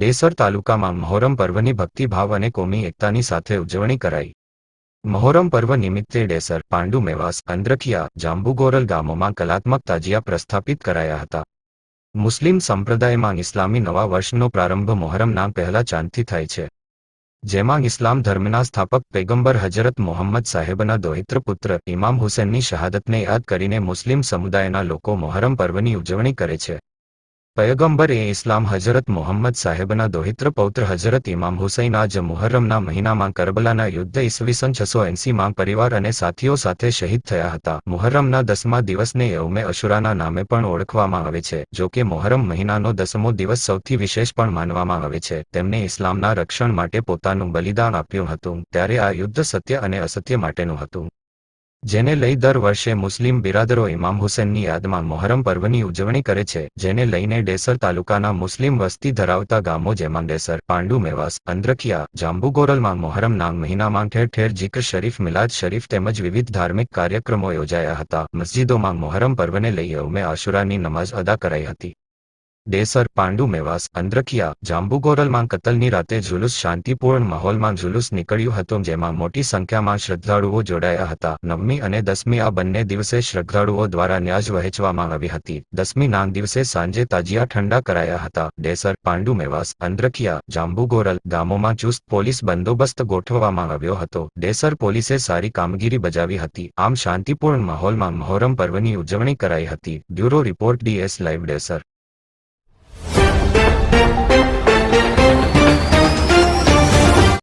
ડેસર તાલુકામાં મહોરમ પર્વની ભક્તિભાવ અને કોમી એકતાની સાથે ઉજવણી કરાઈ. મહોરમ પર્વ નિમિત્તે ડેસર પાંડુ મેવાસ, અંદ્રખિયા, જાંબુગોરલ ગામોમાં કલાત્મક તાજિયા પ્રસ્થાપિત કરાયા હતા. મુસ્લિમ સંપ્રદાયમાં ઇસ્લામી નવા વર્ષનો પ્રારંભ મોહરમના પહેલા ચાંદથી થાય છે. જેમાં ઇસ્લામ ધર્મના સ્થાપક પેગંબર હજરત મોહમ્મદ સાહેબના દોહિત્ર પુત્ર ઇમામ હુસેનની શહાદતને યાદ કરીને મુસ્લિમ સમુદાયના લોકો મોહરમ પર્વની ઉજવણી કરે છે. પયગંબર એ ઇસ્લામ હજરત મોહમ્મદ સાહેબના દોહિત્ર પૌત્ર હજરત ઇમામ હુસૈન આજ મુહર્રમના મહિનામાં કરબલાના યુદ્ધ ઈસવીસન છસો એંસીમાં પરિવાર અને સાથીઓ સાથે શહીદ થયા હતા. મુહર્રમના દસમા દિવસને યૌમે અશુરાના નામે પણ ઓળખવામાં આવે છે, જો કે મોહરમ મહિનાનો દસમો દિવસ સૌથી વિશેષ પણ માનવામાં આવે છે. તેમને ઇસ્લામના રક્ષણ માટે પોતાનું બલિદાન આપ્યું હતું, ત્યારે આ યુદ્ધ સત્ય અને અસત્ય માટેનું હતું. જેને લઈ દર વર્ષે મુસ્લિમ બિરાદરો ઇમામ હુસેનની યાદમાં મોહરમ પર્વની ઉજવણી કરે છે, જેને લઈને ડેસર તાલુકાના મુસ્લિમ વસ્તી ધરાવતા ગામો જેમાં ડેસર, પાંડુ મેવાસ, અંદ્રખિયા, જાંબુગોરલમાં મોહરમ નામ મહિનામાં ઠેર ઠેર જીકર શરીફ, મિલાદ શરીફ તેમજ વિવિધ ધાર્મિક કાર્યક્રમો યોજાયા હતા. મસ્જિદોમાં મોહરમ પર્વને લઈ યૌમે આશુરાની નમાઝ અદા કરાઈ હતી. ડેસર પાંડુ, મેવાસ અંદ્રખિયા જાંબુગોરલમાં કતલની રાતે જુલુસ શાંતિપૂર્ણ માહોલમાં જુલુસ નીકળ્યું હતું, જેમાં મોટી સંખ્યામાં શ્રદ્ધાળુઓ જોડાયા હતા. નવમી અને દસમી આ બંને દિવસે શ્રદ્ધાળુઓ દ્વારા ન્યાજ વહેંચવામાં આવી હતી. દસમી નામ દિવસે સાંજે તાજિયા ઠંડા કરાયા હતા. ડેસર પાંડુ, મેવાસ અંદ્રખિયા જાંબુગોરલ ગામોમાં ચુસ્ત પોલીસ બંદોબસ્ત ગોઠવવામાં આવ્યો હતો. ડેસર પોલીસે સારી કામગીરી બજાવી હતી. આમ શાંતિપૂર્ણ માહોલમાં મહોરમ પર્વની ઉજવણી કરાઈ હતી. Bureau report DS live Desar